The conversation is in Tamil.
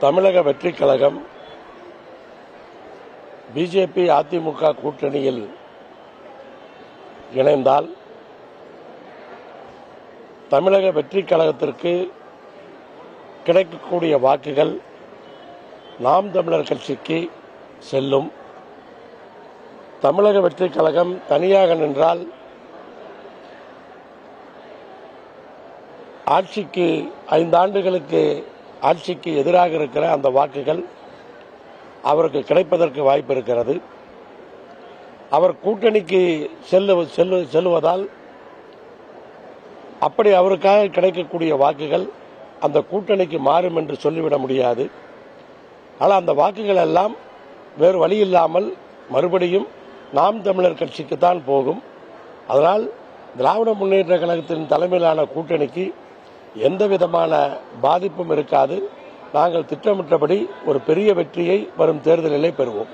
தமிழக வெற்றி கழகம் பிஜேபி அதிமுக கூட்டணியில் இணைந்தால் தமிழக வெற்றி கழகத்திற்கு கிடைக்கக்கூடிய வாக்குகள் நாம் தமிழர் கட்சிக்கு செல்லும். தமிழக வெற்றி கழகம் தனியாக நின்றால் ஆட்சிக்கு ஐந்தாண்டுகளுக்கு ஆட்சிக்கு எதிராக இருக்கிற அந்த வாக்குகள் அவருக்கு கிடைப்பதற்கு வாய்ப்பு இருக்கிறது. அவர் கூட்டணிக்கு செல்லு செல்லு செல்வதால் அப்படி அவருக்காக கிடைக்கக்கூடிய வாக்குகள் அந்த கூட்டணிக்கு மாறும் என்று சொல்லிவிட முடியாது. ஆனால் அந்த வாக்குகள் எல்லாம் வேறு வழி இல்லாமல் மறுபடியும் நாம் தமிழர் கட்சிக்கு தான் போகும். அதனால் திராவிட முன்னேற்ற கழகத்தின் தலைமையிலான கூட்டணிக்கு எந்த விதமான பாதிப்பும் இருக்காது. நாங்கள் திட்டமிட்டபடி ஒரு பெரிய வெற்றியை வரும் தேர்தலிலே பெறுவோம்.